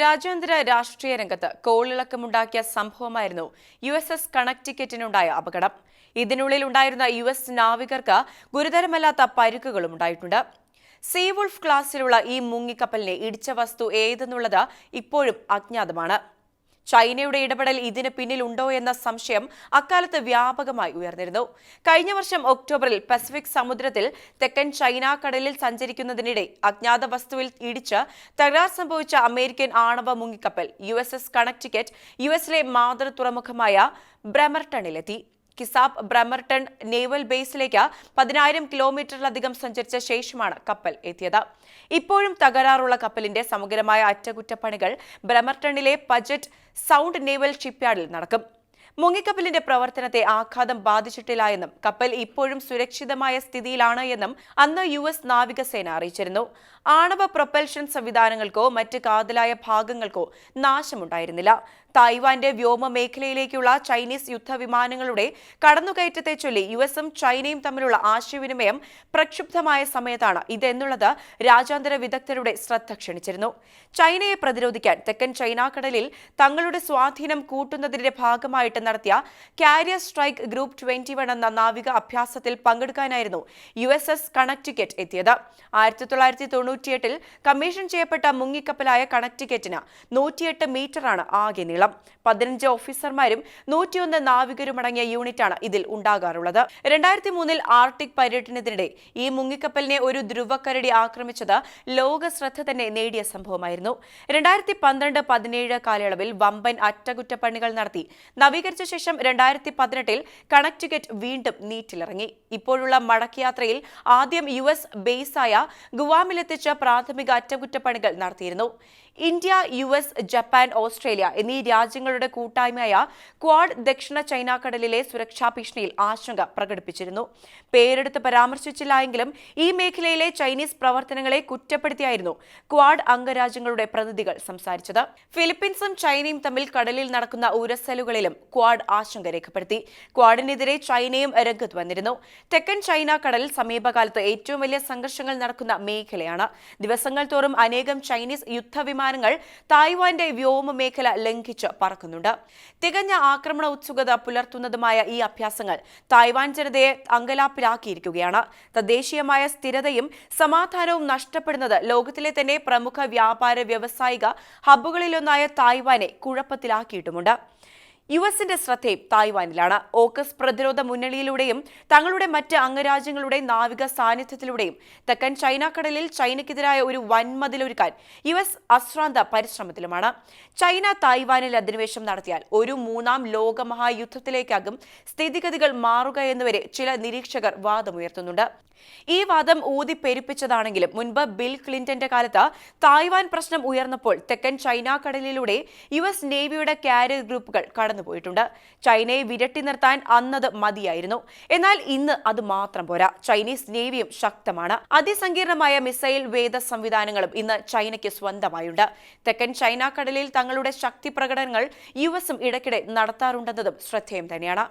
രാജ്യാന്തര രാഷ്ട്രീയ രംഗത്ത് കോളിളക്കമുണ്ടാക്കിയ സംഭവമായിരുന്നു യു എസ് എസ് കണക്ടിക്കറ്റിനുണ്ടായ അപകടം. ഇതിനുള്ളിൽ ഉണ്ടായിരുന്ന യു എസ് നാവികർക്ക് ഗുരുതരമല്ലാത്ത പരുക്കുകളും ഉണ്ടായിട്ടുണ്ട്. സീവുൾഫ് ക്ലാസിലുള്ള ഈ മുങ്ങിക്കപ്പലിനെ ഇടിച്ച വസ്തു ഏതെന്നുള്ളത് ഇപ്പോഴും അജ്ഞാതമാണ്. ചൈനയുടെ ഇടപെടൽ ഇതിന് പിന്നിലുണ്ടോ എന്ന സംശയം അക്കാലത്ത് വ്യാപകമായി ഉയർന്നിരുന്നു. കഴിഞ്ഞ വർഷം ഒക്ടോബറിൽ പസഫിക് സമുദ്രത്തിൽ തെക്കൻ ചൈന കടലിൽ സഞ്ചരിക്കുന്നതിനിടെ അജ്ഞാത വസ്തുവിൽ ഇടിച്ച് തകരാർ സംഭവിച്ച അമേരിക്കൻ ആണവ മുങ്ങിക്കപ്പൽ U S S Connecticut U എസിലെ മാതൃ തുറമുഖമായ ബ്രമർട്ടണിലെത്തി കിസാബ് ബ്രമർട്ടൺ നേവൽ ബേസിലേക്ക് പതിനായിരം കിലോമീറ്ററിലധികം സഞ്ചരിച്ച ശേഷമാണ് കപ്പൽ എത്തിയത്. ഇപ്പോഴും തകരാറുള്ള കപ്പലിന്റെ സമഗ്രമായ അറ്റകുറ്റപ്പണികൾ ബ്രമർട്ടണിലെ പജറ്റ് സൗണ്ട് നേവൽ ഷിപ്പ്യാർഡിൽ നടക്കും. മുങ്ങിക്കപ്പലിന്റെ പ്രവർത്തനത്തെ ആഘാതം ബാധിച്ചിട്ടില്ല എന്നും കപ്പൽ ഇപ്പോഴും സുരക്ഷിതമായ സ്ഥിതിയിലാണ് എന്നും അന്ന് യു എസ് നാവികസേന അറിയിച്ചിരുന്നു. ആണവ പ്രൊപ്പൽഷൻ സംവിധാനങ്ങൾക്കോ മറ്റ് കാതലായ ഭാഗങ്ങൾക്കോ നാശമുണ്ടായിരുന്നില്ല. തായ്വാന്റെ വ്യോമ മേഖലയിലേക്കുള്ള ചൈനീസ് യുദ്ധവിമാനങ്ങളുടെ കടന്നുകയറ്റത്തെ ചൊല്ലി യു എസും ചൈനയും തമ്മിലുള്ള ആശയവിനിമയം പ്രക്ഷുബ്ധമായ സമയത്താണ് ഇതെന്നുള്ളത് രാജ്യാന്തര വിദഗ്ധരുടെ ശ്രദ്ധ ക്ഷണിച്ചിരുന്നു. ചൈനയെ പ്രതിരോധിക്കാൻ തെക്കൻ ചൈനാക്കടലിൽ തങ്ങളുടെ സ്വാധീനം കൂട്ടുന്നതിന്റെ ഭാഗമായിട്ട് നടത്തിയ carrier strike group twenty one എന്ന നാവിക അഭ്യാസത്തിൽ പങ്കെടുക്കാനായിരുന്നു യു എസ് എസ് കണക്ടിക്കറ്റ് എത്തിയത്. ആയിരത്തി തൊള്ളായിരത്തി തൊണ്ണൂറ്റിയെട്ടിൽ കമ്മീഷൻ ചെയ്യപ്പെട്ട മുങ്ങിക്കപ്പലായ കണക്ടിക്കറ്റിന് നൂറ്റിയെട്ട് മീറ്ററാണ് ആകെ നീളം. പതിനഞ്ച് ഓഫീസർമാരും നൂറ്റിയൊന്ന് നാവികരുമടങ്ങിയ യൂണിറ്റാണ് ഇതിൽ ഉണ്ടാകാറുള്ളത്. രണ്ടായിരത്തി മൂന്നിൽ ആർട്ടിക് പര്യടനത്തിനിടെ ഈ മുങ്ങിക്കപ്പലിനെ ഒരു ധ്രുവക്കരടി ആക്രമിച്ചത് ലോക ശ്രദ്ധ തന്നെ നേടിയ സംഭവമായിരുന്നു. രണ്ടായിരത്തി പന്ത്രണ്ട് പതിനേഴ് കാലയളവിൽ വമ്പൻ അറ്റകുറ്റപ്പണികൾ നടത്തി. നവീകരിച്ച ശേഷം രണ്ടായിരത്തി പതിനെട്ടിൽ കണക്ടിക്കറ്റ് വീണ്ടും നീറ്റിലിറങ്ങി. ഇപ്പോഴുള്ള മടക്കയാത്രയിൽ ആദ്യം യു എസ് ബേസായ ഗുവാമിലെത്തിച്ച പ്രാഥമിക അറ്റകുറ്റപ്പണികൾ നടത്തിയിരുന്നു. India U S Japan Australia എന്നീ രാജ്യങ്ങളുടെ കൂട്ടായ്മയായ ക്വാഡ് ദക്ഷിണ ചൈന കടലിലെ സുരക്ഷാ ഭീഷണിയിൽ ആശങ്ക പ്രകടിപ്പിച്ചിരുന്നു. പേരെടുത്ത് പരാമർശിച്ചില്ല എങ്കിലും ഈ മേഖലയിലെ ചൈനീസ് പ്രവർത്തനങ്ങളെ കുറ്റപ്പെടുത്തിയായിരുന്നു ക്വാഡ് അംഗരാജ്യങ്ങളുടെ പ്രതിനിധികൾ സംസാരിച്ചത്. ഫിലിപ്പീൻസും ചൈനയും തമ്മിൽ കടലിൽ നടക്കുന്ന ഉരസലുകളിലും ക്വാഡ് ആശങ്ക രേഖപ്പെടുത്തി. ക്വാഡിനെതിരെ ചൈനയും രംഗത്ത് വന്നിരുന്നു. തെക്കൻ ചൈന കടൽ സമീപകാലത്ത് ഏറ്റവും വലിയ സംഘർഷങ്ങൾ നടക്കുന്ന മേഖലയാണ്. ദിവസങ്ങൾ തോറും അനേകം ചൈനീസ് യുദ്ധവിമാനങ്ങൾ തായ്വാന്റെ വ്യോമ മേഖല ലംഘിച്ച് പറക്കുന്നുണ്ട്. തികഞ്ഞ ആക്രമണ ഉത്സുകത പുലർത്തുന്നതുമായ ഈ അഭ്യാസങ്ങൾ തായ്വാൻ ജനതയെ അങ്കലാപ്പിലാക്കിയിരിക്കുകയാണ്. തദ്ദേശീയമായ സ്ഥിരതയും സമാധാനവും നഷ്ടപ്പെടുന്നത് ലോകത്തിലെ തന്നെ പ്രമുഖ വ്യാപാര വ്യവസായിക ഹബ്ബുകളിലൊന്നായ തായ്വാനെ കുഴപ്പത്തിലാക്കിയിട്ടുമുണ്ട്. യു എസിന്റെ ശ്രദ്ധയും തായ്വാനിലാണ്. ഓക്കസ് പ്രതിരോധ മുന്നണിയിലൂടെയും തങ്ങളുടെ മറ്റ് അംഗരാജ്യങ്ങളുടെ നാവിക സാന്നിധ്യത്തിലൂടെയും തെക്കൻ ചൈന കടലിൽ ചൈനയ്ക്കെതിരായ ഒരു വൻമതിലൊരുക്കാൻ യു എസ് അശ്രാന്ത പരിശ്രമത്തിലുമാണ്. ചൈന തായ്വാനിൽ അധിനിവേശം നടത്തിയാൽ ഒരു മൂന്നാം ലോകമഹായുദ്ധത്തിലേക്കാകും സ്ഥിതിഗതികൾ മാറുക എന്നുവരെ ചില നിരീക്ഷകർ വാദമുയർത്തുന്നുണ്ട്. ഈ വാദം ഊതി പെരുപ്പിച്ചതാണെങ്കിലും മുൻപ് ബിൽ ക്ലിന്റന്റെ കാലത്ത് തായ്വാൻ പ്രശ്നം ഉയർന്നപ്പോൾ തെക്കൻ ചൈന കടലിലൂടെ യു എസ് നേവിയുടെ കാരിയർ ഗ്രൂപ്പുകൾ കടന്നുപോയിട്ടുണ്ട് ചൈനയെ വിരട്ടി നിർത്താൻ അന്നത് മതിയായിരുന്നു. എന്നാൽ ഇന്ന് അത് മാത്രം പോരാ. ചൈനീസ് നേവിയും ശക്തമാണ്. അതിസങ്കീർണമായ മിസൈൽ വേദ സംവിധാനങ്ങളും ഇന്ന് ചൈനയ്ക്ക് സ്വന്തമായുണ്ട്. തെക്കൻ ചൈന കടലിൽ തങ്ങളുടെ ശക്തി പ്രകടനങ്ങൾ യു എസും ഇടയ്ക്കിടെ നടത്താറുണ്ടെന്നതും ശ്രദ്ധേയം തന്നെയാണ്.